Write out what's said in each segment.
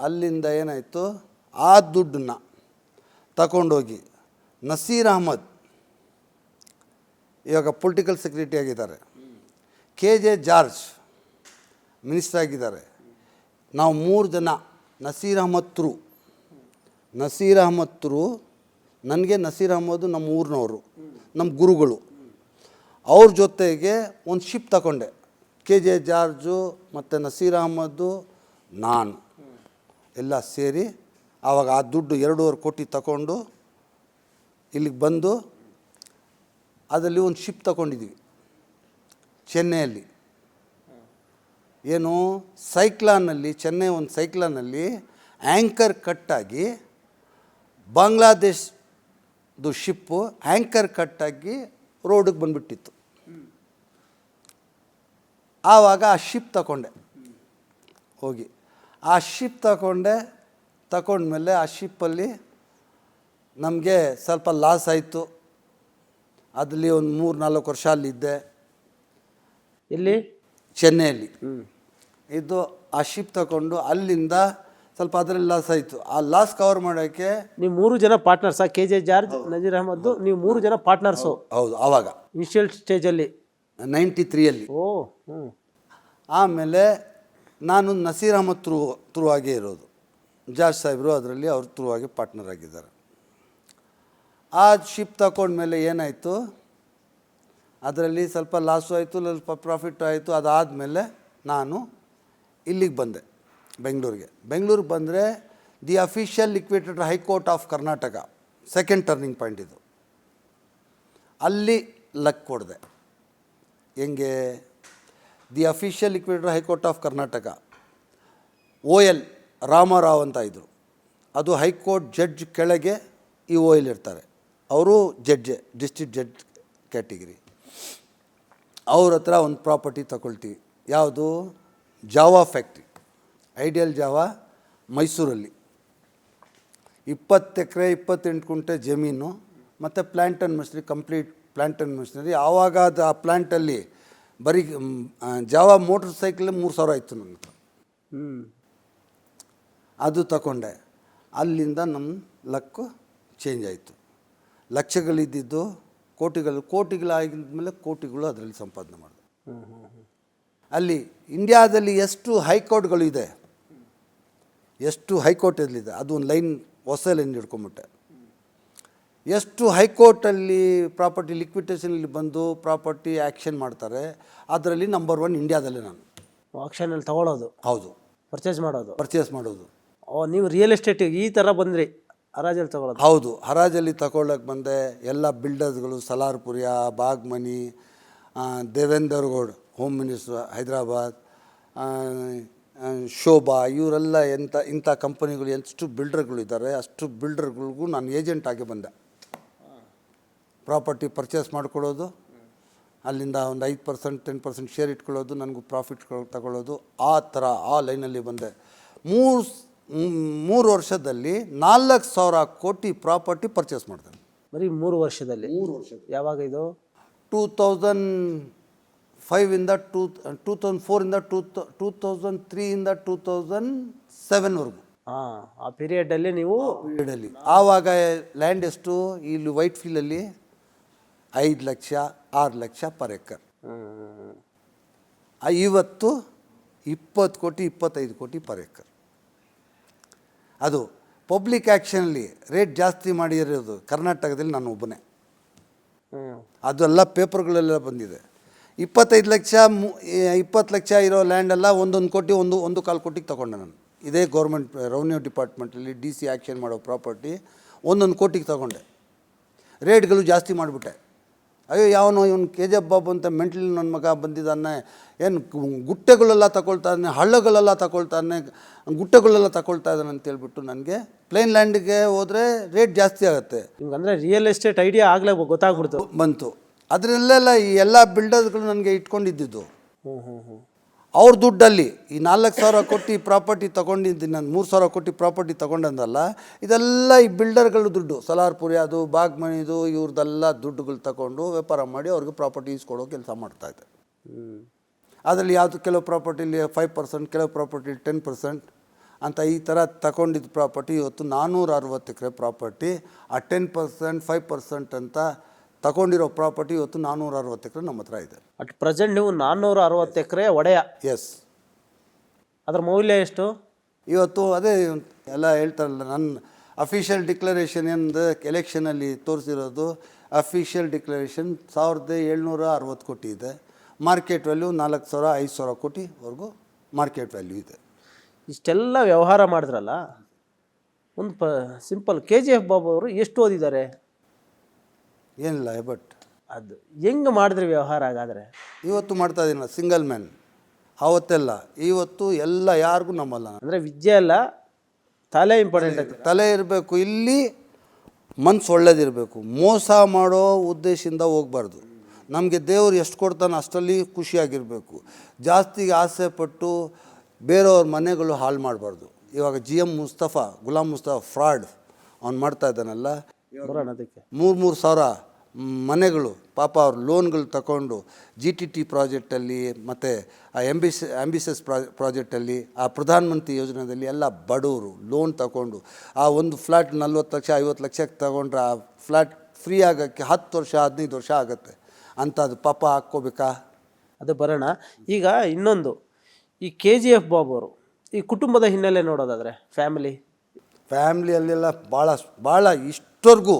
ಅಲ್ಲಿಂದ ಏನಾಯಿತು? ಆ ದುಡ್ಡನ್ನ ತಗೊಂಡೋಗಿ ನಸೀರ್ ಅಹಮದ್, ಇವಾಗ ಪೊಲಿಟಿಕಲ್ ಸೆಕ್ರೆಟರಿ ಆಗಿದ್ದಾರೆ ಕೆ ಜೆ ಜಾರ್ಜ್ ಮಿನಿಸ್ಟರ್ ಆಗಿದ್ದಾರೆ. ನಾವು ಮೂರು ಜನ ನಸೀರ್ ಅಹಮದ್ ನಸೀರ್ ಅಹಮದ್ ನನಗೆ ನಸೀರ್ ಅಹಮದ್ ನಮ್ಮ ಊರಿನವರು, ನಮ್ಮ ಗುರುಗಳು. ಅವ್ರ ಜೊತೆಗೆ ಒಂದು ಶಿಪ್ ತಗೊಂಡೆ ಕೆ ಜೆ ಜಾರ್ಜು ಮತ್ತು ನಸೀರ್ ಅಹಮದ್ದು ನಾನು. ಎಲ್ಲ ಸೇರಿ ಆವಾಗ ಆ ದುಡ್ಡು ಎರಡೂವರೆ ಕೋಟಿ ತಗೊಂಡು ಇಲ್ಲಿಗೆ ಬಂದು ಅದರಲ್ಲಿ ಒಂದು ಶಿಪ್ ತಗೊಂಡಿದ್ವಿ. ಚೆನ್ನೈಯಲ್ಲಿ. ಏನು? ಸೈಕ್ಲಾನಲ್ಲಿ ಚೆನ್ನೈ ಒಂದು ಸೈಕ್ಲಾನಲ್ಲಿ ಆ್ಯಂಕರ್ ಕಟ್ಟಾಗಿ ಬಾಂಗ್ಲಾದೇಶದು ಶಿಪ್ಪು ಆ್ಯಂಕರ್ ಕಟ್ಟಾಗಿ ರೋಡಿಗೆ ಬಂದುಬಿಟ್ಟಿತ್ತು. ಆವಾಗ ಆ ಶಿಪ್ ತಗೊಂಡೆ. ಹೋಗಿ. ಆ ಶಿಪ್ ತಗೊಂಡೆ ತಗೊಂಡ್ಮೇಲೆ ಆ ಶಿಪ್ಪಲ್ಲಿ ನಮಗೆ ಸ್ವಲ್ಪ ಲಾಸ್ ಆಯಿತು. ಅದರಲ್ಲಿ ಒಂದು ಮೂರು ನಾಲ್ಕು ವರ್ಷ ಅಲ್ಲಿದ್ದೆ. ಇಲ್ಲಿ ಚೆನ್ನೈಯಲ್ಲಿ. ಇದು ಆ ಶಿಪ್ ತಗೊಂಡು ಅಲ್ಲಿಂದ ಸ್ವಲ್ಪ ಅದರಲ್ಲಿ ಲಾಸ್ ಆಯಿತು. ಆ ಲಾಸ್ ಕವರ್ ಮಾಡೋಕ್ಕೆ ನೀವು ಮೂರು ಜನ partners K J George Nazeer Ahmad ನೀವು ಮೂರು ಜನ ಪಾರ್ಟ್ನರ್ಸು ಹೌದು ಆವಾಗ ಇನಿಷಿಯಲ್ ಸ್ಟೇಜಲ್ಲಿ ನೈಂಟಿ ತ್ರೀಯಲ್ಲಿ ಓ ಹ್ಞೂ ಆಮೇಲೆ ನಾನು ನಸೀರ್ ಅಹಮದ್ ತ್ರೂ ತ್ರೂ ಆಗೇ ಇರೋದು. ಜಾಜ್ ಸಾಹೇಬರು ಅದರಲ್ಲಿ ಅವ್ರ ತ್ರೂ ಆಗಿ ಪಾರ್ಟ್ನರ್ ಆಗಿದ್ದಾರೆ. ಆ ಶಿಪ್ ತಗೊಂಡ್ಮೇಲೆ ಏನಾಯಿತು? ಅದರಲ್ಲಿ ಸ್ವಲ್ಪ ಲಾಸು ಆಯಿತು, ಸ್ವಲ್ಪ ಪ್ರಾಫಿಟ್ ಆಯಿತು, ಅದಾದಮೇಲೆ ನಾನು ಇಲ್ಲಿಗೆ ಬಂದೆ, ಬೆಂಗಳೂರಿಗೆ. ಬೆಂಗಳೂರಿಗೆ ಬಂದರೆ the official liquidator high court of Karnataka second turning point ಇದು. ಅಲ್ಲಿ ಲಕ್ ಕೊಡಿದೆ. ಹೆಂಗೆ? The official liquidator high court of Karnataka, O L Ramarao ಅಂತ ಇದ್ದರು ಅದು ಹೈಕೋರ್ಟ್ ಜಡ್ಜ್ ಕೆಳಗೆ ಈ ಓ ಎಲ್ ಇರ್ತಾರೆ. ಅವರು ಜಡ್ಜೆ, ಡಿಸ್ಟ್ರಿಕ್ಟ್ ಜಡ್ಜ್ ಕ್ಯಾಟಗಿರಿ. ಅವ್ರ ಹತ್ರ ಒಂದು ಪ್ರಾಪರ್ಟಿ ತಗೊಳ್ತೀವಿ. ಯಾವುದು? ಜಾವಾ ಫ್ಯಾಕ್ಟ್ರಿ, ಐಡಿಯಲ್ ಜಾವಾ ಮೈಸೂರಲ್ಲಿ. ಇಪ್ಪತ್ತು ಎಕರೆ, ಇಪ್ಪತ್ತೆಂಟು ಕುಂಟೆ ಜಮೀನು, ಮತ್ತು plant and machinery complete plant and machinery ಆವಾಗ ಅದು ಆ ಪ್ಲ್ಯಾಂಟಲ್ಲಿ ಬರೀ ಜಾವ ಮೋಟ್ರ್ ಸೈಕಲ್ ಮೂರು ಸಾವಿರ ಆಯಿತು ನನ್ನ ಹತ್ರ ಹ್ಞೂ ಅದು ತಗೊಂಡೆ ಅಲ್ಲಿಂದ ನಮ್ಮ ಲಕ್ಕು ಚೇಂಜ್ ಆಯಿತು. ಲಕ್ಷಗಳಿದ್ದಿದ್ದು ಕೋಟಿಗಳು ಕೋಟಿಗಳಾಗಿದ್ಮೇಲೆ ಕೋಟಿಗಳು ಅದರಲ್ಲಿ ಸಂಪಾದನೆ ಮಾಡಿದೆ. ಅಲ್ಲಿ ಇಂಡಿಯಾದಲ್ಲಿ ಎಷ್ಟು ಹೈಕೋರ್ಟ್ಗಳು ಇದೆ? ಎಷ್ಟು ಹೈಕೋರ್ಟ್ ಇರಲಿದೆ ಅದು ಒಂದು ಲೈನ್ ಹೊಸ ಲೈನ್ ಹಿಡ್ಕೊಂಬಿಟ್ಟೆ. ಎಷ್ಟು ಹೈಕೋರ್ಟಲ್ಲಿ ಪ್ರಾಪರ್ಟಿ ಲಿಕ್ವಿಟೇಷನಲ್ಲಿ ಬಂದು ಪ್ರಾಪರ್ಟಿ ಆ್ಯಕ್ಷನ್ ಮಾಡ್ತಾರೆ ಅದರಲ್ಲಿ ನಂಬರ್ ಒನ್ ಇಂಡಿಯಾದಲ್ಲೇ ನಾನು. ಆಕ್ಷನಲ್ಲಿ ತಗೊಳ್ಳೋದು ಹೌದು. ಪರ್ಚೇಸ್ ಮಾಡೋದು? ಪರ್ಚೇಸ್ ಮಾಡೋದು. ಓ ನೀವು ರಿಯಲ್ ಎಸ್ಟೇಟಿಗೆ ಈ ಥರ ಬಂದ್ರಿ ಹರಾಜಲ್ಲಿ ತಗೊಳ್ಳೋದು ಹೌದು. ಹರಾಜಲ್ಲಿ ತಗೊಳ್ಳೋಕೆ ಬಂದೆ ಎಲ್ಲ ಬಿಲ್ಡರ್ಸ್ಗಳು ಸಲಾರ್ಪುರಿಯ ಬಾಗ್ಮನಿ ದೇವೇಂದರ್ ಗೌಡ್ ಹೋಮ್ ಮಿನಿಸ್ಟರ್ ಹೈದರಾಬಾದ್ ಶೋಭಾ ಇವರೆಲ್ಲ ಎಂಥ ಇಂಥ ಕಂಪನಿಗಳು ಎಷ್ಟು ಬಿಲ್ಡರ್ಗಳು ಇದ್ದಾರೆ. ಅಷ್ಟು ಬಿಲ್ಡರ್ಗಳಿಗೂ ನಾನು ಏಜೆಂಟ್ ಆಗಿ ಬಂದೆ. ಪ್ರಾಪರ್ಟಿ ಪರ್ಚೇಸ್ ಮಾಡ್ಕೊಳ್ಳೋದು ಅಲ್ಲಿಂದ ಒಂದು ಐದು ಪರ್ಸೆಂಟ್ ಟೆನ್ ಪರ್ಸೆಂಟ್ ಶೇರ್ ಇಟ್ಕೊಳ್ಳೋದು ನನಗೂ ಪ್ರಾಫಿಟ್ ತಗೊಳ್ಳೋದು ಆ ಥರ ಆ ಲೈನಲ್ಲಿ ಬಂದೆ. ಮೂರು ಮೂರು ವರ್ಷದಲ್ಲಿ ನಾಲ್ಕು ಸಾವಿರ ಕೋಟಿ ಪ್ರಾಪರ್ಟಿ ಪರ್ಚೇಸ್ ಮಾಡಿದೆ. ಬರೀ ಮೂರು ವರ್ಷದಲ್ಲಿ? ಮೂರು ವರ್ಷ ಯಾವಾಗ ಇದು? ಟೂ ತೌಸಂಡ್ ಫೈವಿಂದ ಟೂ ಟೂ ತೌಸಂಡ್ ಫೋರಿಂದ ಟೂ ಟೂ ತೌಸಂಡ್ ತ್ರೀಯಿಂದ ಟೂ ತೌಸಂಡ್ ಸೆವೆನ್ವರೆಗೂ ಹಾಂ ಆ ಪೀರಿಯಡಲ್ಲಿ ನೀವು ಪೀರಿಯಡಲ್ಲಿ ಆವಾಗ ಲ್ಯಾಂಡ್ ಎಷ್ಟು ಇಲ್ಲಿ ವೈಟ್ ಫೀಲ್ಡಲ್ಲಿ ಐದು ಲಕ್ಷ, ಆರು ಲಕ್ಷ ಪರ್ ಎಕರ್. ಇವತ್ತು ಇಪ್ಪತ್ತು ಕೋಟಿ, ಇಪ್ಪತ್ತೈದು ಕೋಟಿ ಪರ್ ಎಕರ್. ಅದು ಪಬ್ಲಿಕ್ ಆ್ಯಕ್ಷನಲ್ಲಿ ರೇಟ್ ಜಾಸ್ತಿ ಮಾಡಿರೋದು ಕರ್ನಾಟಕದಲ್ಲಿ ನಾನು ಒಬ್ಬನೇ. ಅದು ಅದೆಲ್ಲ ಪೇಪರ್ಗಳೆಲ್ಲ ಬಂದಿದೆ. ಇಪ್ಪತ್ತೈದು ಲಕ್ಷ, ಮು ಇಪ್ಪತ್ತು ಲಕ್ಷ ಇರೋ ಲ್ಯಾಂಡೆಲ್ಲ ಒಂದೊಂದು ಕೋಟಿ, ಒಂದು ಒಂದು ಕಾಲು ಕೋಟಿಗೆ ತೊಗೊಂಡೆ ನಾನು. ಇದೇ ಗೌರ್ಮೆಂಟ್, ರೆವಿನ್ಯೂ ಡಿಪಾರ್ಟ್ಮೆಂಟಲ್ಲಿ ಡಿ ಸಿ ಆ್ಯಕ್ಷನ್ ಮಾಡೋ ಪ್ರಾಪರ್ಟಿ ಒಂದೊಂದು ಕೋಟಿಗೆ ತೊಗೊಂಡೆ. ರೇಟ್ಗಳು ಜಾಸ್ತಿ ಮಾಡಿಬಿಟ್ಟೆ. ಅಯ್ಯೋ ಯಾವನೋ ಇವನು ಕೆ ಜಿ ಎಫ್ ಬಾಬು ಅಂತ ಮೆಂಟಲಿ ನನ್ನ ಮಗ ಬಂದಿದ್ದಾನೆ. ಏನು ಗುಟ್ಟೆಗಳೆಲ್ಲ ತಗೊಳ್ತಾನೆ ಹಳ್ಳಗಳೆಲ್ಲ ತಗೊಳ್ತಾನೆ ಗುಟ್ಟೆಗಳೆಲ್ಲ ತಗೊಳ್ತಾ ಇದ್ದಾನೆ ಅಂತ ಹೇಳ್ಬಿಟ್ಟು ನನಗೆ ಪ್ಲೇನ್ ಲ್ಯಾಂಡ್ಗೆ ಹೋದರೆ ರೇಟ್ ಜಾಸ್ತಿ ಆಗುತ್ತೆ. ನಿಮ್ಗೆ ಅಂದರೆ ರಿಯಲ್ ಎಸ್ಟೇಟ್ ಐಡಿಯಾ ಆಗಲೇ ಗೊತ್ತಾಗ್ಬಿಡ್ತು. ಬಂತು. ಅದರಲ್ಲೆಲ್ಲ ಈ ಎಲ್ಲ ಬಿಲ್ಡರ್ಗಳು ನನಗೆ ಇಟ್ಕೊಂಡಿದ್ದಿದ್ದು. ಹ್ಞೂ ಹ್ಞೂ ಹ್ಞೂ ಅವ್ರ ದುಡ್ಡಲ್ಲಿ ಈ ನಾಲ್ಕು ಸಾವಿರ ಕೋಟಿ ಪ್ರಾಪರ್ಟಿ ತೊಗೊಂಡಿದ್ದು ನಾನು ಮೂರು ಸಾವಿರ ಕೋಟಿ ಪ್ರಾಪರ್ಟಿ ತೊಗೊಂಡಂದಲ್ಲ, ಇದೆಲ್ಲ ಈ ಬಿಲ್ಡರ್ಗಳು ದುಡ್ಡು. ಸಲಾರ್ಪುರಿ ಅದು ಬಾಗ್ಮಣಿದು ಇವ್ರದ್ದೆಲ್ಲ ದುಡ್ಡುಗಳು ತಗೊಂಡು ವ್ಯಾಪಾರ ಮಾಡಿ ಅವ್ರಿಗೆ ಪ್ರಾಪರ್ಟಿ ಇಸ್ಕೊಡೋ ಕೆಲಸ ಮಾಡ್ತಾಯಿದ್ದೆ ಹ್ಞೂ ಅದರಲ್ಲಿ ಯಾವುದು ಕೆಲವು ಪ್ರಾಪರ್ಟಿಲಿ ಫೈವ್ ಪರ್ಸೆಂಟ್ ಕೆಲವು ಪ್ರಾಪರ್ಟಿ ಟೆನ್ ಪರ್ಸೆಂಟ್ ಅಂತ ಈ ಥರ ತಗೊಂಡಿದ್ದ ಪ್ರಾಪರ್ಟಿ ಇವತ್ತು ನಾನ್ನೂರ ಅರವತ್ತು ಎಕರೆ ಪ್ರಾಪರ್ಟಿ. ಆ ಟೆನ್ ಪರ್ಸೆಂಟ್ ಫೈವ್ ಪರ್ಸೆಂಟ್ ಅಂತ ತಗೊಂಡಿರೋ ಪ್ರಾಪರ್ಟಿ ಇವತ್ತು ನಾನ್ನೂರ ಅರವತ್ತು ಎಕರೆ ನಮ್ಮ ಹತ್ರ ಇದೆ. ಅಟ್ ಪ್ರೆಸೆಂಟ್ ನೀವು ನಾನ್ನೂರ ಅರವತ್ತು ಎಕರೆ ಒಡೆಯ. ಎಸ್ ಅದರ ಮೌಲ್ಯ ಎಷ್ಟು? ಇವತ್ತು ಅದೇ ಎಲ್ಲ ಹೇಳ್ತಾರಲ್ಲ ನನ್ನ ಅಫಿಷಿಯಲ್ ಡಿಕ್ಲರೇಷನ್ ಎಂದು ಎಲೆಕ್ಷನಲ್ಲಿ ತೋರಿಸಿರೋದು ಅಫಿಷಿಯಲ್ ಡಿಕ್ಲರೇಷನ್ ಸಾವಿರದ ಏಳ್ನೂರ ಅರವತ್ತು ಕೋಟಿ ಇದೆ. ಮಾರ್ಕೆಟ್ ವ್ಯಾಲ್ಯೂ ನಾಲ್ಕು ಸಾವಿರ ಐದು ಸಾವಿರ ಕೋಟಿವರೆಗೂ ಮಾರ್ಕೆಟ್ ವ್ಯಾಲ್ಯೂ ಇದೆ. ಇಷ್ಟೆಲ್ಲ ವ್ಯವಹಾರ ಮಾಡಿದ್ರಲ್ಲ ಒಂದು ಪ simple K G F Babu ಅವರು ಎಷ್ಟು ಓದಿದ್ದಾರೆ? ಏನಿಲ್ಲ ಬಟ್ ಅದು ಹೆಂಗೆ ಮಾಡಿದ್ರಿ ವ್ಯವಹಾರ ಹಾಗಾದರೆ? ಇವತ್ತು ಮಾಡ್ತಾ ಇದ್ದೀನಲ್ಲ ಸಿಂಗಲ್ ಮ್ಯಾನ್ ಆವತ್ತೆಲ್ಲ ಇವತ್ತು ಎಲ್ಲ ಯಾರಿಗೂ ನಮ್ಮಲ್ಲ. ನಾನು ಅಂದರೆ ವಿದ್ಯೆ ಅಲ್ಲ ತಲೆ ಇಂಪಾರ್ಟೆಂಟ್ ಐತೆ ತಲೆ ಇರಬೇಕು ಇಲ್ಲಿ ಮನ್ಸು ಒಳ್ಳೇದಿರಬೇಕು. ಮೋಸ ಮಾಡೋ ಉದ್ದೇಶದಿಂದ ಹೋಗ್ಬಾರ್ದು. ನಮಗೆ ದೇವರು ಎಷ್ಟು ಕೊಡ್ತಾನೆ ಅಷ್ಟರಲ್ಲಿ ಖುಷಿಯಾಗಿರಬೇಕು. ಜಾಸ್ತಿ ಆಸೆ ಪಟ್ಟು ಬೇರೆಯವ್ರ ಮನೆಗಳು ಹಾಳು ಮಾಡಬಾರ್ದು. ಇವಾಗ G M Mustafa Ghulam Mustafa fraud ಅವ್ನು ಮಾಡ್ತಾ ಇದ್ದಾನಲ್ಲ. ಬರೋಣ ಅದಕ್ಕೆ. ಮೂರು ಮೂರು ಸಾವಿರ ಮನೆಗಳು ಪಾಪ ಅವ್ರು ಲೋನ್ಗಳು ತಗೊಂಡು ಜಿ ಟಿ ಟಿ ಪ್ರಾಜೆಕ್ಟಲ್ಲಿ ಮತ್ತು ಆ ಎಂಬಿಸ್ ಪ್ರಾ ಪ್ರಾಜೆಕ್ಟಲ್ಲಿ ಆ ಪ್ರಧಾನಮಂತ್ರಿ ಯೋಜನೆಯಲ್ಲಿ ಎಲ್ಲ ಬಡವರು ಲೋನ್ ತಗೊಂಡು ಆ ಒಂದು ಫ್ಲ್ಯಾಟ್ ನಲ್ವತ್ತು ಲಕ್ಷ ಐವತ್ತು ಲಕ್ಷಕ್ಕೆ ತಗೊಂಡ್ರೆ ಆ ಫ್ಲ್ಯಾಟ್ ಫ್ರೀ ಆಗೋಕ್ಕೆ ಹತ್ತು ವರ್ಷ ಹದಿನೈದು ವರ್ಷ ಆಗುತ್ತೆ. ಅಂಥದ್ದು ಪಾಪ ಹಾಕ್ಕೋಬೇಕಾ? ಅದು ಬರೋಣ. ಈಗ ಇನ್ನೊಂದು ಈ ಕೆ ಜಿ ಎಫ್ ಬಾಬು ಅವರು ಈ ಕುಟುಂಬದ ಹಿನ್ನೆಲೆ ನೋಡೋದಾದರೆ ಫ್ಯಾಮಿಲಿ ಫ್ಯಾಮಿಲಿಯಲ್ಲೆಲ್ಲ ಭಾಳ ಭಾಳ ಇಷ್ಟವರೆಗೂ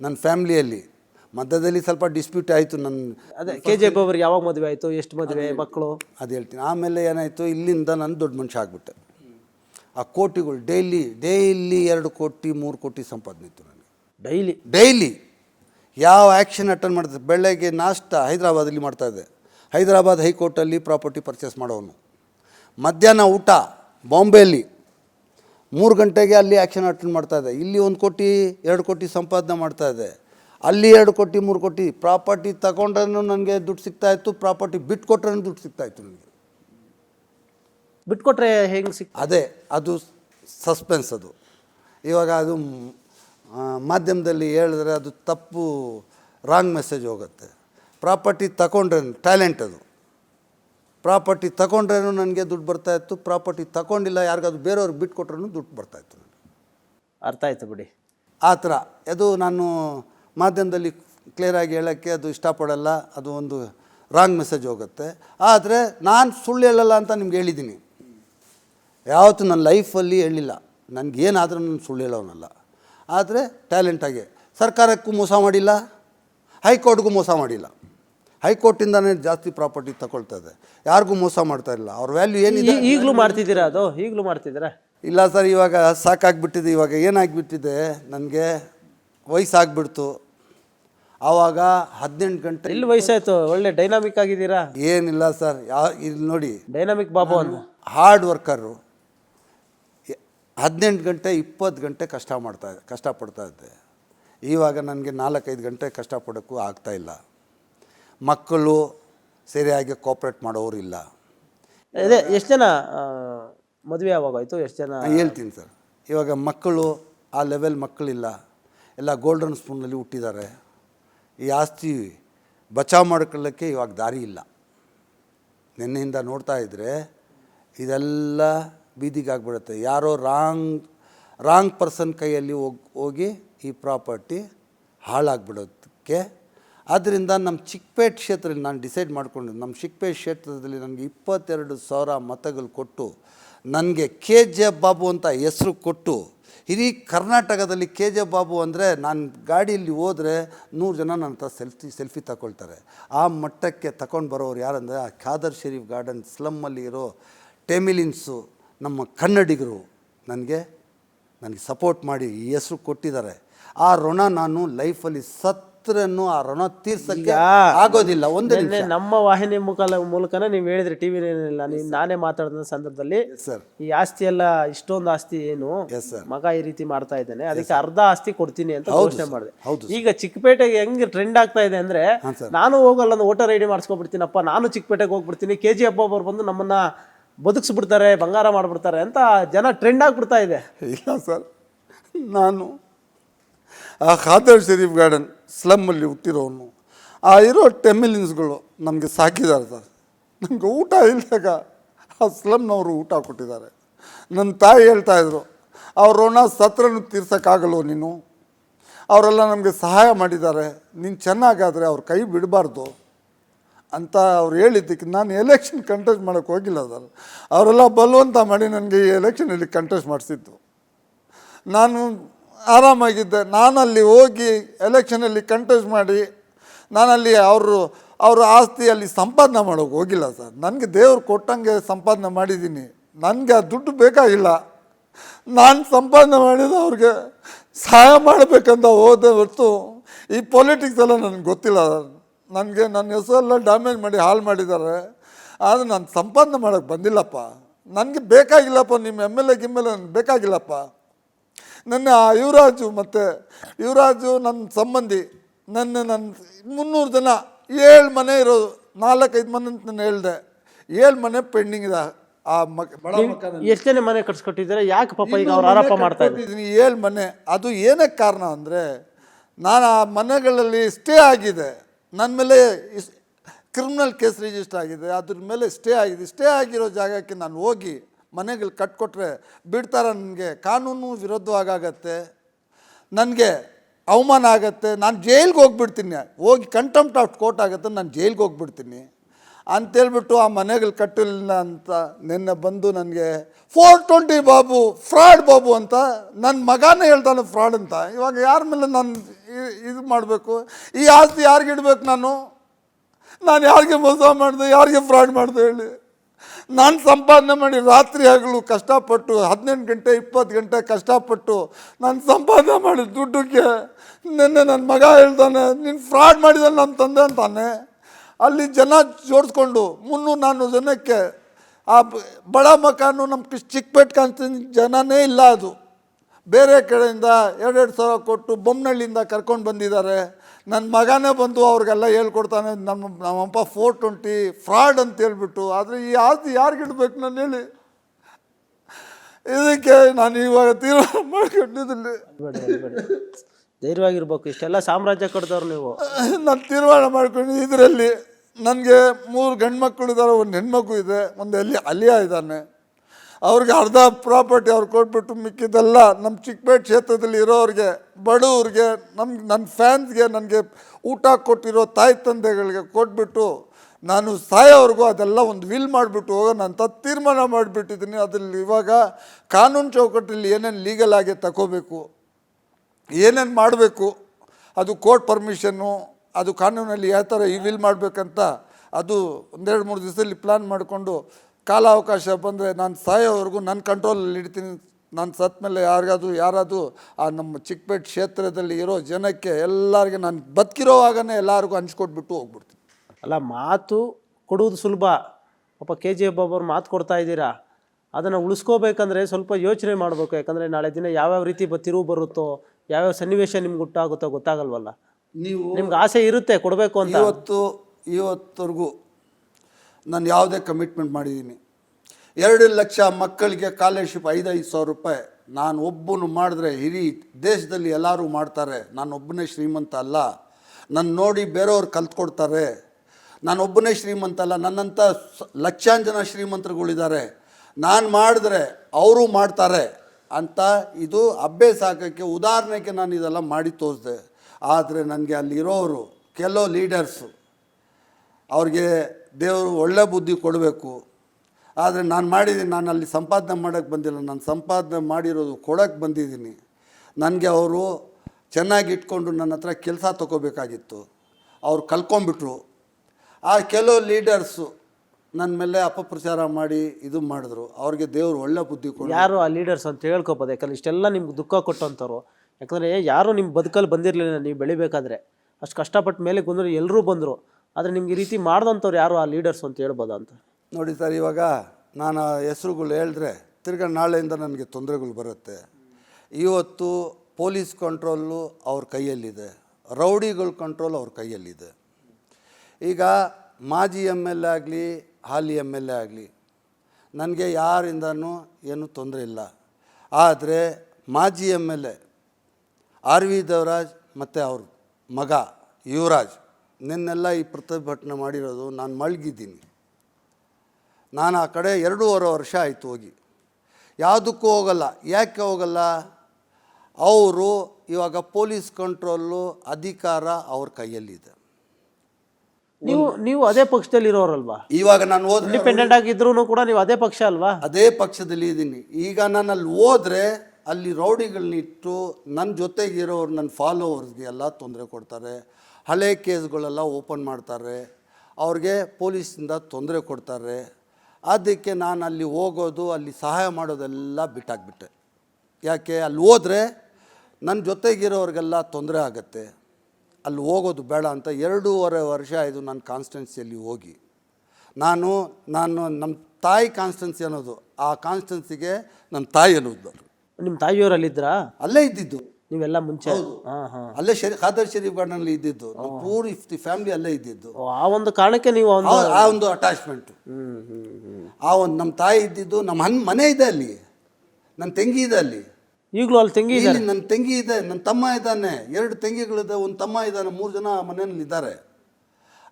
ನನ್ನ ಫ್ಯಾಮ್ಲಿಯಲ್ಲಿ ಮಧ್ಯದಲ್ಲಿ ಸ್ವಲ್ಪ ಡಿಸ್ಪ್ಯೂಟ್ ಆಯಿತು ನನ್ನ ಅದೇ ಕೆ ಜೆ ಅವ್ರಿಗೆ ಯಾವಾಗ ಮದುವೆ ಆಯಿತು ಎಷ್ಟು ಮದುವೆ ಮಕ್ಕಳು? ಅದು ಹೇಳ್ತೀನಿ. ಆಮೇಲೆ ಏನಾಯಿತು ಇಲ್ಲಿಂದ ನಾನು ದೊಡ್ಡ ಮನುಷ್ಯ ಆಗಿಬಿಟ್ಟೆ. ಆ ಕೋಟಿಗಳು ಡೈಲಿ ಡೈಲಿ ಎರಡು ಕೋಟಿ ಮೂರು ಕೋಟಿ ಸಂಪಾದನೆ ಇತ್ತು ನನಗೆ. ಡೈಲಿ ಡೈಲಿ ಯಾವ ಆ್ಯಕ್ಷನ್ ಅಟೆಂಡ್ ಮಾಡ್ತಿದ್ದೆ ಬೆಳಗ್ಗೆ ನಾಷ್ಟ ಹೈದರಾಬಾದಲ್ಲಿ ಮಾಡ್ತಾಯಿದ್ದೆ ಹೈದರಾಬಾದ್ ಹೈಕೋರ್ಟಲ್ಲಿ ಪ್ರಾಪರ್ಟಿ ಪರ್ಚೇಸ್ ಮಾಡೋನು. ಮಧ್ಯಾಹ್ನ ಊಟ ಬಾಂಬೆಯಲ್ಲಿ ಮೂರು ಗಂಟೆಗೆ ಅಲ್ಲಿ ಆ್ಯಕ್ಷನ್ ಅಟೆಂಡ್ ಇದೆ. ಇಲ್ಲಿ ಒಂದು ಕೋಟಿ ಎರಡು ಕೋಟಿ ಸಂಪಾದನೆ ಮಾಡ್ತಾ ಇದೆ. ಅಲ್ಲಿ ಎರಡು ಕೋಟಿ ಮೂರು ಕೋಟಿ ಪ್ರಾಪರ್ಟಿ ತಗೊಂಡ್ರೂ ನನಗೆ ದುಡ್ಡು ಸಿಗ್ತಾ ಇತ್ತು ಪ್ರಾಪರ್ಟಿ ಬಿಟ್ಕೊಟ್ರೂ ದುಡ್ಡು ಸಿಗ್ತಾಯಿತ್ತು ನನಗೆ. ಬಿಟ್ಕೊಟ್ರೆ ಹೆಂಗೆ ಸಿಕ್ ಅದೇ ಅದು ಸಸ್ಪೆನ್ಸ್ ಅದು. ಇವಾಗ ಅದು ಮಾಧ್ಯಮದಲ್ಲಿ ಹೇಳಿದ್ರೆ ಅದು ತಪ್ಪು ರಾಂಗ್ ಮೆಸೇಜ್ ಹೋಗುತ್ತೆ. ಪ್ರಾಪರ್ಟಿ ತಗೊಂಡ್ರೆ ಟ್ಯಾಲೆಂಟ್ ಅದು. ಪ್ರಾಪರ್ಟಿ ತಗೊಂಡ್ರೂ ನನಗೆ ದುಡ್ಡು ಬರ್ತಾಯಿತ್ತು ಪ್ರಾಪರ್ಟಿ ತಗೊಂಡಿಲ್ಲ ಯಾರಿಗಾದ್ರು ಬೇರೆಯವ್ರಿಗೆ ಬಿಟ್ಕೊಟ್ರೂ ದುಡ್ಡು ಬರ್ತಾಯಿತ್ತು ನನಗೆ. ಅರ್ಥ ಆಯ್ತು ಬಿಡಿ. ಆ ಥರ ಅದು ನಾನು ಮಾಧ್ಯಮದಲ್ಲಿ ಕ್ಲಿಯರಾಗಿ ಹೇಳೋಕ್ಕೆ ಅದು ಇಷ್ಟಪಡಲ್ಲ ಅದು ಒಂದು ರಾಂಗ್ ಮೆಸೇಜ್ ಹೋಗುತ್ತೆ. ಆದರೆ ನಾನು ಸುಳ್ಳು ಹೇಳಲ್ಲ ಅಂತ ನಿಮ್ಗೆ ಹೇಳಿದ್ದೀನಿ. ಯಾವತ್ತೂ ನನ್ನ ಲೈಫಲ್ಲಿ ಹೇಳಿಲ್ಲ. ನನಗೇನಾದರೂ ನಾನು ಸುಳ್ಳು ಹೇಳೋನಲ್ಲ. ಆದರೆ ಟ್ಯಾಲೆಂಟಾಗೆ ಸರ್ಕಾರಕ್ಕೂ ಮೋಸ ಮಾಡಿಲ್ಲ ಹೈಕೋರ್ಟ್ಗೂ ಮೋಸ ಮಾಡಿಲ್ಲ. ಹೈಕೋರ್ಟಿಂದನೇ ಜಾಸ್ತಿ ಪ್ರಾಪರ್ಟಿ ತಗೊಳ್ತಾ ಇದೆ. ಯಾರಿಗೂ ಮೋಸ ಮಾಡ್ತಾ ಇಲ್ಲ. ಅವ್ರ ವ್ಯಾಲ್ಯೂ ಏನಿದೆ? ಈಗಲೂ ಮಾಡ್ತಿದ್ದೀರಾ ಅದು? ಈಗಲೂ ಮಾಡ್ತಿದ್ದೀರಾ? ಇಲ್ಲ ಸರ್ ಇವಾಗ ಸಾಕಾಗ್ಬಿಟ್ಟಿದೆ. ಇವಾಗ ಏನಾಗ್ಬಿಟ್ಟಿದೆ? ನನಗೆ ವಯಸ್ಸಾಗ್ಬಿಡ್ತು. ಆವಾಗ ಹದಿನೆಂಟು ಗಂಟೆ ಇಲ್ಲಿ ವಯಸ್ಸಾಯ್ತು? ಒಳ್ಳೆ ಡೈನಾಮಿಕ್ ಆಗಿದ್ದೀರಾ? ಏನಿಲ್ಲ ಸರ್. ಯಾ ಇಲ್ಲಿ ನೋಡಿ. ಡೈನಾಮಿಕ್ ಬಾಬು ಅಂತ ಹಾರ್ಡ್ ವರ್ಕರು. ಹದಿನೆಂಟು ಗಂಟೆ ಇಪ್ಪತ್ತು ಗಂಟೆ ಕಷ್ಟ ಮಾಡ್ತಾ ಕಷ್ಟಪಡ್ತಾ ಇದ್ದೆ. ಇವಾಗ ನನಗೆ ನಾಲ್ಕೈದು ಗಂಟೆ ಕಷ್ಟಪಡೋಕ್ಕೂ ಆಗ್ತಾಯಿಲ್ಲ ಇಲ್ಲ. ಮಕ್ಕಳು ಸರಿಯಾಗಿ ಕೋಪ್ರೇಟ್ ಮಾಡೋರು ಇಲ್ಲ ಅದೇ ಎಷ್ಟು ಜನ ಮದುವೆ ಆವಾಗೋಯ್ತು ಎಷ್ಟು ಜನ? ಹೇಳ್ತೀನಿ ಸರ್. ಇವಾಗ ಮಕ್ಕಳು ಆ ಲೆವೆಲ್ ಮಕ್ಕಳಿಲ್ಲ. ಎಲ್ಲ ಗೋಲ್ಡನ್ ಸ್ಪೂನಲ್ಲಿ ಹುಟ್ಟಿದ್ದಾರೆ. ಈ ಆಸ್ತಿ ಬಚಾವ್ ಮಾಡ್ಕೊಳ್ಳೋಕ್ಕೆ ಇವಾಗ ದಾರಿ ಇಲ್ಲ. ನಿನ್ನೆಯಿಂದ ನೋಡ್ತಾ ಇದ್ದರೆ ಇದೆಲ್ಲ ಬೀದಿಗಾಗ್ಬಿಡುತ್ತೆ ಯಾರೋ ರಾಂಗ್ ರಾಂಗ್ ಪರ್ಸನ್ ಕೈಯಲ್ಲಿ ಹೋಗಿ ಹೋಗಿ ಈ ಪ್ರಾಪರ್ಟಿ ಹಾಳಾಗ್ಬಿಡೋದಕ್ಕೆ ಆದ್ದರಿಂದ ನಮ್ಮ ಚಿಕ್ಕಪೇಟ್ ಕ್ಷೇತ್ರದಲ್ಲಿ ನಾನು ಡಿಸೈಡ್ ಮಾಡಿಕೊಂಡು. ನಮ್ಮ ಚಿಕ್ಕಪೇಟ್ ಕ್ಷೇತ್ರದಲ್ಲಿ ನನಗೆ ಇಪ್ಪತ್ತೆರಡು ಸಾವಿರ ಮತಗಳು ಕೊಟ್ಟು ನನಗೆ ಕೆ ಜೆ ಬಾಬು ಅಂತ ಹೆಸರು ಕೊಟ್ಟು, ಇಡೀ ಕರ್ನಾಟಕದಲ್ಲಿ ಕೆ ಜೆ ಬಾಬು ಅಂದರೆ ನಾನು ಗಾಡಿಯಲ್ಲಿ ಹೋದರೆ ನೂರು ಜನ ನನ್ನ ಹತ್ರ ಸೆಲ್ಫಿ ಸೆಲ್ಫಿ ತಗೊಳ್ತಾರೆ. ಆ ಮಟ್ಟಕ್ಕೆ ತಗೊಂಡು ಬರೋರು ಯಾರಂದರೆ ಆ ಖಾದರ್ ಶರೀಫ್ ಗಾರ್ಡನ್ ಸ್ಲಮ್ಮಲ್ಲಿ ಇರೋ ಟೆಮಿಲಿನ್ಸು ನಮ್ಮ ಕನ್ನಡಿಗರು. ನನಗೆ ನನಗೆ ಸಪೋರ್ಟ್ ಮಾಡಿ ಈ ಹೆಸರು ಕೊಟ್ಟಿದ್ದಾರೆ. ಆ ಋಣ ನಾನು ಲೈಫಲ್ಲಿ ಸತ್ರನ್ನು ಆ ಋಣ ತೀರ್ಸಕ್ಕೆ ಆಗೋದಿಲ್ಲ. ಒಂದು ನಿಮಿಷ. ನಮ್ಮ ವಾಹಿನಿ ಮುಖಾಲ ಮೂಲಕನೇ ನೀವು ಹೇಳಿದ್ರೆ ಟಿವಿ ಏನಿಲ್ಲ ನೀವು ನಾನೇ ಮಾತಾಡಿದ ಸಂದರ್ಭದಲ್ಲಿ ಸರ್ ಈ ಆಸ್ತಿ ಎಲ್ಲ ಇಷ್ಟೊಂದು ಆಸ್ತಿ ಏನು? ಮಗ ಈ ರೀತಿ ಮಾಡ್ತಾ ಇದ್ದಾನೆ. ಅದಕ್ಕೆ ಅರ್ಧ ಆಸ್ತಿ ಕೊಡ್ತೀನಿ ಅಂತ ಸರ್, ಮಾಡಿದೆ. ಹೌದು ಈಗ ಚಿಕ್ಕಪೇಟೆಗೆ ಹೆಂಗ್ ಟ್ರೆಂಡ್ ಆಗ್ತಾ ಇದೆ ಅಂದ್ರೆ ನಾನು ಹೋಗಲ್ಲ ಒಂದು ವೋಟರ್ ಐ ಡಿ ಮಾಡಿಸ್ಕೊಬಿಡ್ತೀನಪ್ಪ ನಾನು ಚಿಕ್ಕಪೇಟೆಗೆ ಹೋಗ್ಬಿಡ್ತೀನಿ ಕೆ ಜಿ ಹಬ್ಬ ಅವ್ರು ಬಂದು ನಮ್ಮನ್ನ ಬದುಕಿಸ್ಬಿಡ್ತಾರೆ ಬಂಗಾರ ಮಾಡಿಬಿಡ್ತಾರೆ ಅಂತ ಜನ ಟ್ರೆಂಡ್ ಆಗ್ಬಿಡ್ತಾ ಇದೆ. ಇಲ್ಲ ಸರ್ ನಾನು ಆ ಖಾದರ್ ಶರೀಫ್ ಗಾರ್ಡನ್ ಸ್ಲಮ್ಮಲ್ಲಿ ಹುಟ್ಟಿರೋನು. ಆ ಇರೋ ಟೆಮಿಲಿನ್ಸ್ಗಳು ನಮಗೆ ಸಾಕಿದ್ದಾರೆ ಸರ್. ನಮಗೆ ಊಟ ಇಲ್ಲದಾಗ ಆ ಸ್ಲಮ್ನವರು ಊಟ ಕೊಟ್ಟಿದ್ದಾರೆ. ನನ್ನ ತಾಯಿ ಹೇಳ್ತಾಯಿದ್ರು ಅವ್ರ ಋಣ ಸತ್ರನು ತೀರ್ಸೋಕ್ಕಾಗಲ್ಲೋ ನೀನು? ಅವರೆಲ್ಲ ನಮಗೆ ಸಹಾಯ ಮಾಡಿದ್ದಾರೆ. ನೀನು ಚೆನ್ನಾಗಾದರೆ ಅವ್ರ ಕೈ ಬಿಡಬಾರ್ದು. ಅಂತ ಅವ್ರು ಹೇಳಿದ್ದಕ್ಕೆ ನಾನು ಎಲೆಕ್ಷನ್ ಕಂಟೆಸ್ಟ್ ಮಾಡೋಕ್ಕೆ ಹೋಗಿಲ್ಲ ಸರ್. ಅವರೆಲ್ಲ ಬಲವಂತ ಮಾಡಿ ನನಗೆ ಈ ಎಲೆಕ್ಷನಲ್ಲಿ ಕಂಟೆಸ್ಟ್ ಮಾಡಿಸಿದ್ದು. ನಾನು ಆರಾಮಾಗಿದ್ದೆ. ನಾನಲ್ಲಿ ಹೋಗಿ ಎಲೆಕ್ಷನಲ್ಲಿ ಕಂಟೆಸ್ಟ್ ಮಾಡಿ, ನಾನಲ್ಲಿ ಅವರು, ಅವರ ಆಸ್ತಿಯಲ್ಲಿ ಸಂಪಾದನೆ ಮಾಡೋಕೆ ಹೋಗಿಲ್ಲ ಸರ್. ನನಗೆ ದೇವ್ರು ಕೊಟ್ಟಂಗೆ ಸಂಪಾದನೆ ಮಾಡಿದ್ದೀನಿ. ನನಗೆ ಆ ದುಡ್ಡು ಬೇಕಾಗಿಲ್ಲ. ನಾನು ಸಂಪಾದನೆ ಮಾಡಿದ ಅವ್ರಿಗೆ ಸಹಾಯ ಮಾಡಬೇಕಂತ ಹೋದ ಹೊರತು ಈ ಪೊಲಿಟಿಕ್ಸ್ ಎಲ್ಲ ನನಗೆ ಗೊತ್ತಿಲ್ಲ ನನಗೆ ನನ್ನ ಹೆಸರೆಲ್ಲ ಡ್ಯಾಮೇಜ್ ಮಾಡಿ ಹಾಳು ಮಾಡಿದ್ದಾರೆ. ಆದರೆ ನಾನು ಸಂಪಾದನೆ ಮಾಡೋಕ್ಕೆ ಬಂದಿಲ್ಲಪ್ಪ. ನನಗೆ ಬೇಕಾಗಿಲ್ಲಪ್ಪ, ನಿಮ್ಮ ಎಂ ಎಲ್ ಎ ಗಿಮ್ ಎಲ್ ಎ ನನಗೆ ಬೇಕಾಗಿಲ್ಲಪ್ಪ. ನನ್ನ ಆ ಯುವರಾಜು ಮತ್ತು ಯುವರಾಜು ನನ್ನ ಸಂಬಂಧಿ ನನ್ನ ನನ್ನ ಮುನ್ನೂರು ಜನ ಏಳು ಮನೆ ಇರೋದು ನಾಲ್ಕೈದು ಮನೆ ಅಂತ ನಾನು ಹೇಳಿದೆ. ಏಳು ಮನೆ ಪೆಂಡಿಂಗ್ ಇದೆ ಆ ಮಕ್ ಬಡ ಎಷ್ಟು ಮನೆ ಕಟ್ಸ್ಕೊಟ್ಟಿದ್ದಾರೆ? ಯಾಕೆ ಪಾಪ ಈಗ ಅವ್ರು ಆರೋಪ ಮಾಡ್ತಾ ಇದ್ದಾರೆ? ಕೊಟ್ಟಿದ್ದೀನಿ ಏಳು ಮನೆ. ಅದು ಏನಕ್ಕೆ ಕಾರಣ ಅಂದರೆ ನಾನು ಆ ಮನೆಗಳಲ್ಲಿ ಸ್ಟೇ ಆಗಿದೆ. ನನ್ನ ಮೇಲೆ ಕ್ರಿಮಿನಲ್ ಕೇಸ್ ರಿಜಿಸ್ಟರ್ ಆಗಿದೆ. ಅದ್ರ ಮೇಲೆ ಸ್ಟೇ ಆಗಿದೆ. ಸ್ಟೇ ಆಗಿರೋ ಜಾಗಕ್ಕೆ ನಾನು ಹೋಗಿ ಮನೆಗಳು ಕಟ್ಕೊಟ್ರೆ ಬಿಡ್ತಾರ ನನಗೆ. ಕಾನೂನು ವಿರುದ್ಧವಾಗತ್ತೆ. ನನಗೆ ಅವಮಾನ ಆಗುತ್ತೆ. ನಾನು ಜೈಲ್ಗೆ ಹೋಗ್ಬಿಡ್ತೀನಿ. ಹೋಗಿ ಕಂಟೆಂಪ್ಟ್ ಆಫ್ ಕೋರ್ಟ್ ಆಗುತ್ತೆ ನಾನು ಜೈಲ್ಗೆ ಹೋಗ್ಬಿಡ್ತೀನಿ. ಅಂತೇಳ್ಬಿಟ್ಟು ಆ ಮನೆಗಳು ಕಟ್ಟಿಲ್ಲ ಅಂತ ನಿನ್ನೆ ಬಂದು ನನಗೆ, four twenty Babu, fraud Babu ಅಂತ ನನ್ನ ಮಗನೇ ಹೇಳ್ತಾನೆ ಫ್ರಾಡ್ ಅಂತ. ಇವಾಗ ಯಾರ ಮೇಲೆ ನಾನು ಇದು ಮಾಡಬೇಕು? ಈ ಆಸ್ತಿ ಯಾರಿಗಿಡ್ಬೇಕು ನಾನು? ನಾನು ಯಾರಿಗೆ ಮೋಸ ಮಾಡಿದೆ? ಯಾರಿಗೆ ಫ್ರಾಡ್ ಮಾಡಿದೆ ಹೇಳಿ? ನಾನು ಸಂಪಾದನೆ ಮಾಡಿ ರಾತ್ರಿ ಹಗಲು ಕಷ್ಟಪಟ್ಟು ಹದಿನೆಂಟು ಗಂಟೆ, ಇಪ್ಪತ್ತು ಗಂಟೆ ಕಷ್ಟಪಟ್ಟು ನಾನು ಸಂಪಾದನೆ ಮಾಡಿ ದುಡ್ಡಿಗೆ ನಿನ್ನೆ ನನ್ನ ಮಗ ಹೇಳ್ತಾನೆ ನೀನು ಫ್ರಾಡ್ ಮಾಡಿದ ನನ್ನ ತಂದೆ ಅಂತಾನೆ. ಅಲ್ಲಿ ಜನ ಜೋಡಿಸ್ಕೊಂಡು ಮುನ್ನೂರು ನಾನ್ನೂರು ಜನಕ್ಕೆ ಆ ಬಡ ಮಕಾನು ನಮ್ಮ ಚಿಕ್ಕಪೇಟ್ ಕಾಣ್ತೀನಿ ಜನನೇ ಇಲ್ಲ ಅದು. ಬೇರೆ ಕಡೆಯಿಂದ ಎರಡೆರಡು ಸಾವಿರ ಕೊಟ್ಟು ಬೊಮ್ಮನಹಳ್ಳಿಯಿಂದ ಕರ್ಕೊಂಡು ಬಂದಿದ್ದಾರೆ. ನನ್ನ ಮಗನೇ ಬಂದು ಅವ್ರಿಗೆಲ್ಲ ಹೇಳ್ಕೊಡ್ತಾನೆ ನಮ್ಮ ನಮ್ಮಪ್ಪ ಫೋರ್ ಟ್ವೆಂಟಿ ಫ್ರಾಡ್ ಅಂತ ಹೇಳ್ಬಿಟ್ಟು ಆದರೆ ಈ ಆಸ್ತಿ ಯಾರಿಗಿಡ್ಬೇಕು ನಾನು ಹೇಳಿ? ಇದಕ್ಕೆ ನಾನು ಇವಾಗ ತೀರ್ಮಾನ ಬೇಡ. ಧೈರ್ಯವಾಗಿರ್ಬೇಕು ಇಷ್ಟೆಲ್ಲ ಸಾಮ್ರಾಜ್ಯ ಕಟ್ಟಿದವ್ರು ನೀವು. ನಾನು ತೀರ್ಮಾನ ಮಾಡ್ಕೊಂಡು ಇದರಲ್ಲಿ ನನಗೆ ಮೂರು ಗಂಡು ಮಕ್ಕಳು ಇದ್ದಾರೆ ಒಂದು ಹೆಣ್ಮಗು ಇದೆ ಒಂದು ಅಲ್ಲಿ ಅಲಿಯ ಇದ್ದಾನೆ. ಅವ್ರಿಗೆ ಅರ್ಧ ಪ್ರಾಪರ್ಟಿ ಅವ್ರು ಕೊಟ್ಬಿಟ್ಟು ಮಿಕ್ಕಿದ್ದೆಲ್ಲ ನಮ್ಮ ಚಿಕ್ಕಪೇಟೆ ಕ್ಷೇತ್ರದಲ್ಲಿ ಇರೋರಿಗೆ, ಬಡವ್ರಿಗೆ ನಮ್ಗೆ ನನ್ನ ಫ್ಯಾನ್ಸ್ಗೆ ನನಗೆ ಊಟ ಕೊಟ್ಟಿರೋ ತಾಯಿ ತಂದೆಗಳಿಗೆ ಕೊಟ್ಬಿಟ್ಟು ನಾನು ಸಾಯೋವರೆಗೂ ಅದೆಲ್ಲ ಒಂದು ವಿಲ್ ಮಾಡಿಬಿಟ್ಟು ಹೋಗೋಣ ಅಂತ ತೀರ್ಮಾನ ಮಾಡಿಬಿಟ್ಟಿದ್ದೀನಿ. ಅದರಲ್ಲಿ ಇವಾಗ ಕಾನೂನು ಚೌಕಟ್ಟಲ್ಲಿ ಏನೇನು ಲೀಗಲ್ ಆಗಿ ತಗೋಬೇಕು, ಏನೇನು ಮಾಡಬೇಕು, ಅದು ಕೋರ್ಟ್ ಪರ್ಮಿಷನ್ನು ಅದು ಕಾನೂನಲ್ಲಿ ಯಾವ ಥರ ಈ ವಿಲ್ ಮಾಡಬೇಕಂತ ಅದು ಒಂದೆರಡು ಮೂರು ದಿವಸದಲ್ಲಿ ಪ್ಲ್ಯಾನ್ ಮಾಡಿಕೊಂಡು ಕಾಲಾವಕಾಶ ಬಂದರೆ ನಾನು ಸಾಯೋವರೆಗೂ ನನ್ನ ಕಂಟ್ರೋಲಲ್ಲಿ ಇಡ್ತೀನಿ. ನಾನು ಸತ್ತ ಮೇಲೆ ಯಾರಿಗಾದ್ರೂ ಯಾರಾದರೂ ಆ ನಮ್ಮ ಚಿಕ್ಕಪೇಟೆ ಕ್ಷೇತ್ರದಲ್ಲಿ ಇರೋ ಜನಕ್ಕೆ ಎಲ್ಲರಿಗೆ ನಾನು ಬದುಕಿರೋವಾಗನೇ ಎಲ್ಲರಿಗೂ ಹಂಚ್ಕೊಟ್ಬಿಟ್ಟು ಹೋಗ್ಬಿಡ್ತೀನಿ. ಅಲ್ಲ ಮಾತು ಕೊಡುವುದು ಸುಲಭ. ಪಾಪ ಕೆ ಜಿ ಎಫ್ ಅವರು ಮಾತು ಕೊಡ್ತಾ ಇದ್ದೀರಾ? ಅದನ್ನು ಉಳಿಸ್ಕೋಬೇಕಂದ್ರೆ ಸ್ವಲ್ಪ ಯೋಚನೆ ಮಾಡಬೇಕು. ಯಾಕಂದರೆ ನಾಳೆ ದಿನ ಯಾವ್ಯಾವ ರೀತಿ ಬ ತಿರುವು ಬರುತ್ತೋ ಯಾವ್ಯಾವ ಸನ್ನಿವೇಶ ನಿಮ್ಗೆ ಗೊತ್ತಾಗುತ್ತೋ ಗೊತ್ತಾಗಲ್ವಲ್ಲ? ನೀವು ನಿಮ್ಗೆ ಆಸೆ ಇರುತ್ತೆ ಕೊಡಬೇಕು ಅಂತ. ಇವತ್ತು ಇವತ್ತವರೆಗೂ ನಾನು ಯಾವುದೇ ಕಮಿಟ್ಮೆಂಟ್ ಮಾಡಿದ್ದೀನಿ. ಎರಡು ಲಕ್ಷ ಮಕ್ಕಳಿಗೆ ಸ್ಕಾಲರ್ಶಿಪ್ ಐದೈದು ಸಾವಿರ ರೂಪಾಯಿ. ನಾನು ಒಬ್ಬನು ಮಾಡಿದ್ರೆ ಹಿರಿ ದೇಶದಲ್ಲಿ ಎಲ್ಲರೂ ಮಾಡ್ತಾರೆ. ನಾನು ಒಬ್ಬನೇ ಶ್ರೀಮಂತ ಅಲ್ಲ. ನನ್ನ ನೋಡಿ ಬೇರೆಯವ್ರು ಕಲ್ತ್ಕೊಡ್ತಾರೆ. ನಾನು ಒಬ್ಬನೇ ಶ್ರೀಮಂತ ಅಲ್ಲ. ನನ್ನಂಥ ಲಕ್ಷಾಂತರ ಜನ ಶ್ರೀಮಂತರುಗಳಿದ್ದಾರೆ. ನಾನು ಮಾಡಿದ್ರೆ ಅವರು ಮಾಡ್ತಾರೆ ಅಂತ ಇದು ಅಭ್ಯಾಸ ಹಾಕೋಕ್ಕೆ ಉದಾಹರಣೆಗೆ ನಾನು ಇದೆಲ್ಲ ಮಾಡಿ ತೋರಿಸಿದೆ. ಆದರೆ ನನಗೆ ಅಲ್ಲಿರೋರು ಕೆಲವು ಲೀಡರ್ಸು ಅವ್ರಿಗೆ ದೇವರು ಒಳ್ಳೆ ಬುದ್ಧಿ ಕೊಡಬೇಕು. ಆದರೆ ನಾನು ಮಾಡಿದ್ದೀನಿ, ನಾನು ಅಲ್ಲಿ ಸಂಪಾದನೆ ಮಾಡೋಕ್ಕೆ ಬಂದಿಲ್ಲ. ನಾನು ಸಂಪಾದನೆ ಮಾಡಿರೋದು ಕೊಡೋಕ್ಕೆ ಬಂದಿದ್ದೀನಿ. ನನಗೆ ಅವರು ಚೆನ್ನಾಗಿ ಇಟ್ಕೊಂಡು ನನ್ನ ಹತ್ರ ಕೆಲಸ ತಗೋಬೇಕಾಗಿತ್ತು. ಅವ್ರು ಕಲ್ಕೊಂಬಿಟ್ರು. ಆ ಕೆಲವು ಲೀಡರ್ಸು ನನ್ನ ಮೇಲೆ ಅಪಪ್ರಚಾರ ಮಾಡಿ ಇದು ಮಾಡಿದ್ರು. ಅವ್ರಿಗೆ ದೇವರು ಒಳ್ಳೆ ಬುದ್ಧಿ ಕೊಡು ಯಾರು ಆ ಲೀಡರ್ಸ್ ಅಂತ ಹೇಳ್ಕೊಬೋದು. ಯಾಕಂದ್ರೆ ಇಷ್ಟೆಲ್ಲ ನಿಮ್ಗೆ ದುಃಖ ಕೊಟ್ಟಂಥವ್ರು. ಯಾಕಂದರೆ ಯಾರು ನಿಮ್ಮ ಬದುಕಲ್ಲಿ ಬಂದಿರಲಿಲ್ಲ, ನೀವು ಬೆಳಿಬೇಕಾದ್ರೆ. ಅಷ್ಟು ಕಷ್ಟಪಟ್ಟ ಮೇಲೆ ಬಂದರೆ ಎಲ್ಲರೂ ಬಂದರು. ಆದರೆ ನಿಮ್ಗೆ ಈ ರೀತಿ ಮಾಡ್ದಂಥವ್ರು ಯಾರು ಆ ಲೀಡರ್ಸ್ ಅಂತ ಹೇಳ್ಬೋದಾ ಅಂತ? ನೋಡಿ ಸರ್, ಇವಾಗ ನಾನು ಹೆಸರುಗಳು ಹೇಳಿದ್ರೆ ತಿರ್ಗಾ ನಾಳೆಯಿಂದ ನನಗೆ ತೊಂದರೆಗಳು ಬರುತ್ತೆ. ಇವತ್ತು ಪೊಲೀಸ್ ಕಂಟ್ರೋಲು ಅವ್ರ ಕೈಯಲ್ಲಿದೆ. ರೌಡಿಗಳ ಕಂಟ್ರೋಲ್ ಅವ್ರ ಕೈಯಲ್ಲಿದೆ. ಈಗ ಮಾಜಿ ಎಂ ಎಲ್ ಎ ಆಗಲಿ, ಹಾಲಿ ಎಂ ಎಲ್ ಎ ಆಗಲಿ, ನನಗೆ ಯಾರಿಂದನೂ ಏನೂ ತೊಂದರೆ ಇಲ್ಲ. ಆದರೆ ಮಾಜಿ M L A R V Devaraj ಮತ್ತು ಅವ್ರ ಮಗ ಯುವರಾಜ್ ನಿನ್ನೆಲ್ಲ ಈ ಪ್ರತಿಭಟನೆ ಮಾಡಿರೋದು ನಾನು ಮಲಗಿದ್ದೀನಿ ನಾನು ಆ ಕಡೆ ಎರಡೂವರೆ ವರ್ಷ ಆಯಿತು ಹೋಗಿ. ಯಾವುದಕ್ಕೂ ಹೋಗಲ್ಲ. ಯಾಕೆ ಹೋಗಲ್ಲ? ಅವರು ಇವಾಗ ಪೊಲೀಸ್ ಕಂಟ್ರೋಲು ಅಧಿಕಾರ ಅವ್ರ ಕೈಯಲ್ಲಿದೆ. ನೀವು ನೀವು ಅದೇ ಪಕ್ಷದಲ್ಲಿ ಇರೋರಲ್ವಾ ಇವಾಗ ನಾನು ಹೋದ್ರೆ ಇಂಡಿಪೆಂಡೆಂಟ್ ಆಗಿದ್ರು ಕೂಡ ನೀವು ಅದೇ ಪಕ್ಷ ಅಲ್ವಾ? ಅದೇ ಪಕ್ಷದಲ್ಲಿ ಇದ್ದೀನಿ. ಈಗ ನಾನು ಅಲ್ಲಿ ಹೋದ್ರೆ ಅಲ್ಲಿ ರೌಡಿಗಳನ್ನಿಟ್ಟು ನನ್ನ ಜೊತೆಗಿರೋರು ನನ್ನ ಫಾಲೋವರ್ಸ್ಗೆ ಎಲ್ಲ ತೊಂದರೆ ಕೊಡ್ತಾರೆ. ಹಳೆ ಕೇಸ್ಗಳೆಲ್ಲ ಓಪನ್ ಮಾಡ್ತಾರೆ. ಅವ್ರಿಗೆ ಪೊಲೀಸಿಂದ ತೊಂದರೆ ಕೊಡ್ತಾರೆ. ಅದಕ್ಕೆ ನಾನು ಅಲ್ಲಿ ಹೋಗೋದು ಅಲ್ಲಿ ಸಹಾಯ ಮಾಡೋದೆಲ್ಲ ಬಿಟ್ಟಾಕ್ಬಿಟ್ಟೆ ಯಾಕೆ? ಅಲ್ಲಿ ಹೋದರೆ ನನ್ನ ಜೊತೆಗಿರೋರಿಗೆಲ್ಲ ತೊಂದರೆ ಆಗುತ್ತೆ. ಅಲ್ಲಿ ಹೋಗೋದು ಬೇಡ ಅಂತ ಎರಡೂವರೆ ವರ್ಷ ಆಯಿತು ನಾನು ಕಾನ್ಸ್ಟೆನ್ಸಿಯಲ್ಲಿ ಹೋಗಿ. ನಾನು ನಾನು ನಮ್ಮ ತಾಯಿ ಕಾನ್ಸ್ಟೆನ್ಸಿ ಅನ್ನೋದು ಆ ಕಾನ್ಸ್ಟೆನ್ಸಿಗೆ ನಮ್ಮ ತಾಯಿ ಅನ್ನೋದು. ನಿಮ್ಮ ತಾಯಿಯವರಲ್ಲಿದ್ದರಾ ಅಲ್ಲೇ ಇದ್ದಿದ್ದು. ನೀವೆಲ್ಲ ಮುಂಚೆ. ಹಾಂ ಹಾಂ. ಅಲ್ಲೇ ಶರೀಫ್ ಖಾದರ್ ಶರೀಫ್ ಗಾರ್ಡನಲ್ಲಿ ಇದ್ದಿದ್ದು. ಪೂರಿ ಇಫ್ತಿ ಫ್ಯಾಮಿಲಿ ಅಲ್ಲೇ ಇದ್ದಿದ್ದು. ಆ ಒಂದು ಕಾರಣಕ್ಕೆ ನೀವು ಆ- ಆ ಒಂದು ಅಟ್ಯಾಚ್ಮೆಂಟ್ ಹ್ಮ್ ಹ್ಮ್ ಹ್ಮ್. ಆ ಒಂದು ನಮ್ಮ ತಾಯಿ ಇದ್ದಿದ್ದು ನಮ್ಮ ಹನ್ ಮನೆ ಇದೆ ಅಲ್ಲಿ. ನನ್ನ ತಂಗಿ ಇದೆ ಅಲ್ಲಿ. ಈಗಲೂ ಅಲ್ಲಿ ತಂಗಿ ಇದೆ ಇಲ್ಲಿ ನನ್ನ ತಂಗಿ ಇದೆ ನನ್ನ ತಮ್ಮ ಇದ್ದಾನೆ. ಎರಡು ತಂಗಿಗಳಿದೆ ಒಂದು ತಮ್ಮ ಇದ್ದಾನೆ ಮೂರು ಜನ ಮನೆಯಲ್ಲಿ ಇದ್ದಾರೆ.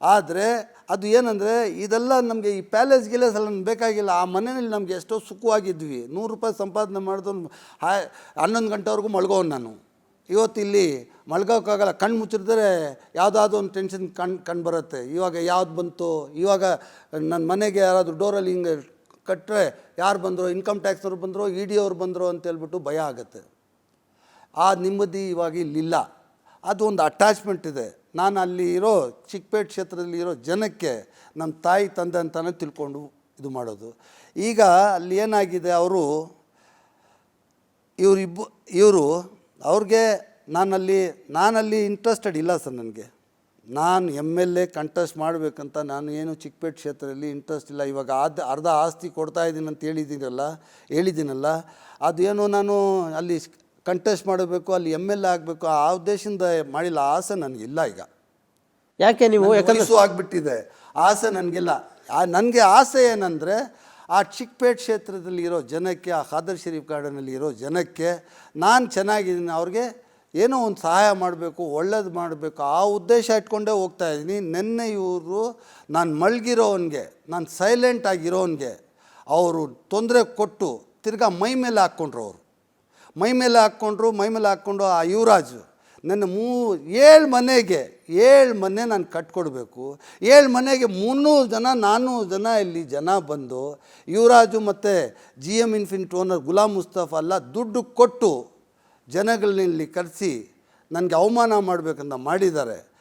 ಆದರೆ ಅದು ಏನಂದರೆ ಇದೆಲ್ಲ ನಮಗೆ ಈ ಪ್ಯಾಲೇಸ್ ಗಿಲೇಸ್ ಎಲ್ಲ ನಮ್ಗೆ ಬೇಕಾಗಿಲ್ಲ. ಆ ಮನೆಯಲ್ಲಿ ನಮಗೆ ಎಷ್ಟೋ ಸುಖವಾಗಿದ್ವಿ. ನೂರು ರೂಪಾಯಿ ಸಂಪಾದನೆ ಮಾಡಿದ್ರು ಹನ್ನೊಂದು ಗಂಟೆವರೆಗೂ ಮಲ್ಗೋನು ನಾನು. ಇವತ್ತು ಇಲ್ಲಿ ಮಲ್ಗೋಕ್ಕಾಗಲ್ಲ ಕಣ್ಣು ಮುಚ್ಚಿದ್ರೆ ಯಾವುದಾದ್ರು ಒಂದು ಟೆನ್ಷನ್ ಕಣ್ ಕಣ್ಣು ಬರುತ್ತೆ. ಇವಾಗ ಯಾವ್ದು ಬಂತು? ಇವಾಗ ನನ್ನ ಮನೆಗೆ ಯಾರಾದರೂ ಡೋರಲ್ಲಿ ಹಿಂಗೆ ಕಟ್ಟರೆ ಯಾರು ಬಂದರು? ಇನ್ಕಮ್ ಟ್ಯಾಕ್ಸ್ ಅವ್ರು ಬಂದರು ಇ ಡಿ ಅವ್ರು ಬಂದರು ಅಂತ ಹೇಳ್ಬಿಟ್ಟು ಭಯ ಆಗುತ್ತೆ. ಆ ನೆಮ್ಮದಿ ಇವಾಗ ಇಲ್ಲಿಲ್ಲ. ಅದು ಒಂದು ಅಟ್ಯಾಚ್ಮೆಂಟ್ ಇದೆ. ನಾನು ಅಲ್ಲಿ ಇರೋ ಚಿಕ್ಕಪೇಟೆ ಕ್ಷೇತ್ರದಲ್ಲಿ ಇರೋ ಜನಕ್ಕೆ ನಮ್ಮ ತಾಯಿ, ತಂದೆ ಅಂತಲೇ ತಿಳ್ಕೊಂಡು ಇದು ಮಾಡೋದು. ಈಗ ಅಲ್ಲಿ ಏನಾಗಿದೆ? ಅವರು, ಇವರಿಬ್ಬ, ಇವರು ಅವ್ರಿಗೆ ನಾನಲ್ಲಿ ನಾನಲ್ಲಿ ಇಂಟ್ರೆಸ್ಟೆಡ್ ಇಲ್ಲ ಸರ್ ನನಗೆ. ನಾನು ಎಂ ಎಲ್ ಎ ಕಂಟೆಸ್ಟ್ ಮಾಡಬೇಕಂತ ನಾನು ಏನು ಚಿಕ್ಕಪೇಟೆ ಕ್ಷೇತ್ರದಲ್ಲಿ ಇಂಟ್ರೆಸ್ಟ್ ಇಲ್ಲ. ಇವಾಗ ಅದು ಅರ್ಧ ಆಸ್ತಿ ಕೊಡ್ತಾ ಇದ್ದೀನಿ ಅಂತ ಹೇಳಿದ್ದೀನಲ್ಲ ಹೇಳಿದ್ದೀನಲ್ಲ ಅದು ಏನೋ ನಾನು ಅಲ್ಲಿ ಕಂಟೆಸ್ಟ್ ಮಾಡಬೇಕು ಅಲ್ಲಿ ಎಂ ಎಲ್ ಎ ಆಗಬೇಕು ಆ ಉದ್ದೇಶದಿಂದ ಮಾಡಿಲ್ಲ. ಆಸೆ ನನಗಿಲ್ಲ ಈಗ. ಯಾಕೆ ನೀವು? ಆಗಿಬಿಟ್ಟಿದೆ. ಆಸೆ ನನಗಿಲ್ಲ. ನನಗೆ ಆಸೆ ಏನಂದರೆ ಆ ಚಿಕ್ಕಪೇಟ್ ಕ್ಷೇತ್ರದಲ್ಲಿ ಇರೋ ಜನಕ್ಕೆ, ಆ ಖಾದರ್ ಶರೀಫ್ ಗಾರ್ಡನಲ್ಲಿ ಇರೋ ಜನಕ್ಕೆ ನಾನು ಚೆನ್ನಾಗಿದ್ದೀನಿ, ಅವ್ರಿಗೆ ಏನೋ ಒಂದು ಸಹಾಯ ಮಾಡಬೇಕು, ಒಳ್ಳೇದು ಮಾಡಬೇಕು, ಆ ಉದ್ದೇಶ ಇಟ್ಕೊಂಡೇ ಹೋಗ್ತಾ ಇದ್ದೀನಿ. ನಿನ್ನೆ ಇವರು ನಾನು ಮಳ್ಗಿರೋವನಿಗೆ ನಾನು ಸೈಲೆಂಟ್ ಆಗಿರೋವನಿಗೆ ಅವರು ತೊಂದರೆ ಕೊಟ್ಟು ತಿರ್ಗಾ ಮೈ ಮೇಲೆ ಹಾಕ್ಕೊಂಡ್ರು ಅವರು. ಮೈ ಮೇಲೆ ಹಾಕ್ಕೊಂಡ್ರು, ಮೈ ಮೇಲೆ ಹಾಕ್ಕೊಂಡು ಆ ಯುವರಾಜು. ನನ್ನ ಮೂ, ಏಳು ಮನೆಗೆ, ಏಳು ಮನೆ ನಾನು ಕಟ್ಕೊಡ್ಬೇಕು. ಏಳು ಮನೆಗೆ ಮುನ್ನೂರು ಜನ, ನಾನ್ನೂರು ಜನ ಇಲ್ಲಿ ಜನ ಬಂದು, ಯುವರಾಜು ಮತ್ತು G M Infinite owner Ghulam Mustafa ಅಲ್ಲ, ದುಡ್ಡು ಕೊಟ್ಟು ಜನಗಳನ್ನ ಕರೆಸಿ ನನಗೆ ಅವಮಾನ ಮಾಡಬೇಕಂತ ಮಾಡಿದ್ದಾರೆ.